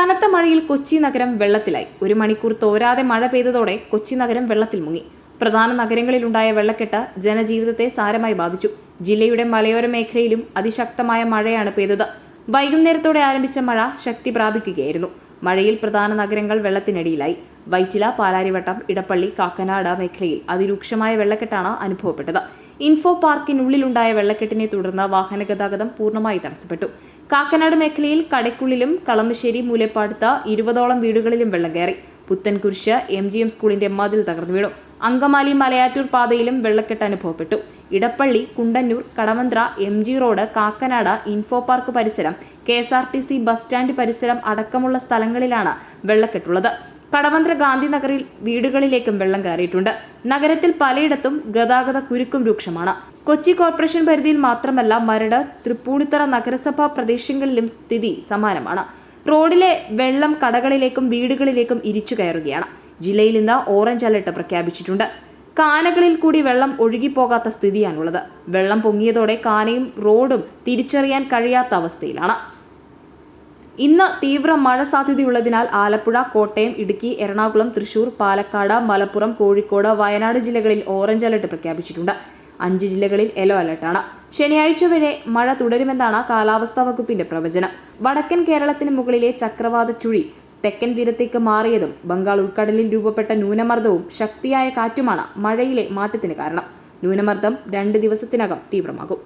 കനത്ത മഴയിൽ കൊച്ചി നഗരം വെള്ളത്തിലായി. ഒരു മണിക്കൂർ തോരാതെ മഴ പെയ്തതോടെ കൊച്ചി നഗരം വെള്ളത്തിൽ മുങ്ങി. പ്രധാന നഗരങ്ങളിലുണ്ടായ വെള്ളക്കെട്ട് ജനജീവിതത്തെ സാരമായി ബാധിച്ചു. ജില്ലയുടെ മലയോര മേഖലയിലും അതിശക്തമായ മഴയാണ് പെയ്തത്. വൈകുന്നേരത്തോടെ ആരംഭിച്ച മഴ ശക്തി പ്രാപിക്കുകയായിരുന്നു. മഴയിൽ പ്രധാന നഗരങ്ങൾ വെള്ളത്തിനടിയിലായി. വൈറ്റില പാലാരിവട്ടം ഇടപ്പള്ളി കാക്കനാട് മേഖലയിൽ അതിരൂക്ഷമായ വെള്ളക്കെട്ടാണ് അനുഭവപ്പെട്ടത്. ഇൻഫോ പാർക്കിനുള്ളിലുണ്ടായ വെള്ളക്കെട്ടിനെ തുടർന്ന് വാഹനഗതാഗതം പൂർണമായി തടസ്സപ്പെട്ടു. കാക്കനാട് മേഖലയിൽ കടയ്ക്കുള്ളിലും കളമശ്ശേരി മൂലപ്പാടത്ത് ഇരുപതോളം വീടുകളിലും വെള്ളം കയറി. പുത്തൻകുരിശ് എം ജി എം സ്കൂളിന്റെ മതിൽ തകർന്നു വീണു. അങ്കമാലി മലയാറ്റൂർ പാതയിലും വെള്ളക്കെട്ട് അനുഭവപ്പെട്ടു. Edappally Kundannoor Kadavanthra M G road Kakkanad info park പരിസരം K S R T C bus stand പരിസരം അടക്കമുള്ള സ്ഥലങ്ങളിലാണ് വെള്ളക്കെട്ടുള്ളത്. കടവന്ത്ര ഗാന്ധിനഗറിൽ വീടുകളിലേക്കും വെള്ളം കയറിയിട്ടുണ്ട്. നഗരത്തിൽ പലയിടത്തും ഗതാഗത കുരുക്കും രൂക്ഷമാണ്. കൊച്ചി കോർപ്പറേഷൻ പരിധിയിൽ മാത്രമല്ല മരട് തൃപ്പൂണിത്തറ നഗരസഭാ പ്രദേശങ്ങളിലും സ്ഥിതി സമാനമാണ്. റോഡിലെ വെള്ളം കടകളിലേക്കും വീടുകളിലേക്കും ഇരിച്ചു കയറുകയാണ്. ജില്ലയിൽ നിന്ന് ഓറഞ്ച് അലർട്ട് പ്രഖ്യാപിച്ചിട്ടുണ്ട്. കാനകളിൽ കൂടി വെള്ളം ഒഴുകിപ്പോകാത്ത സ്ഥിതിയാണുള്ളത്. വെള്ളം പൊങ്ങിയതോടെ കാനയും റോഡും തിരിച്ചറിയാൻ കഴിയാത്ത അവസ്ഥയിലാണ്. ഇന്ന് തീവ്ര മഴ സാധ്യതയുള്ളതിനാൽ ആലപ്പുഴ കോട്ടയം ഇടുക്കി എറണാകുളം തൃശൂർ പാലക്കാട് മലപ്പുറം കോഴിക്കോട് വയനാട് ജില്ലകളിൽ ഓറഞ്ച് അലർട്ട് പ്രഖ്യാപിച്ചിട്ടുണ്ട്. അഞ്ച് ജില്ലകളിൽ യെല്ലോ അലർട്ടാണ്. ശനിയാഴ്ച വരെ മഴ തുടരുമെന്നാണ് കാലാവസ്ഥാ വകുപ്പിന്റെ പ്രവചനം. വടക്കൻ കേരളത്തിന് മുകളിലെ ചക്രവാത ചുഴി തെക്കൻ തീരത്തേക്ക് മാറിയതും ബംഗാൾ ഉൾക്കടലിൽ രൂപപ്പെട്ട ന്യൂനമർദ്ദവും ശക്തിയായ കാറ്റുമാണ് മഴയിലെ മാറ്റത്തിന് കാരണം. ന്യൂനമർദ്ദം രണ്ട് ദിവസത്തിനകം തീവ്രമാകും.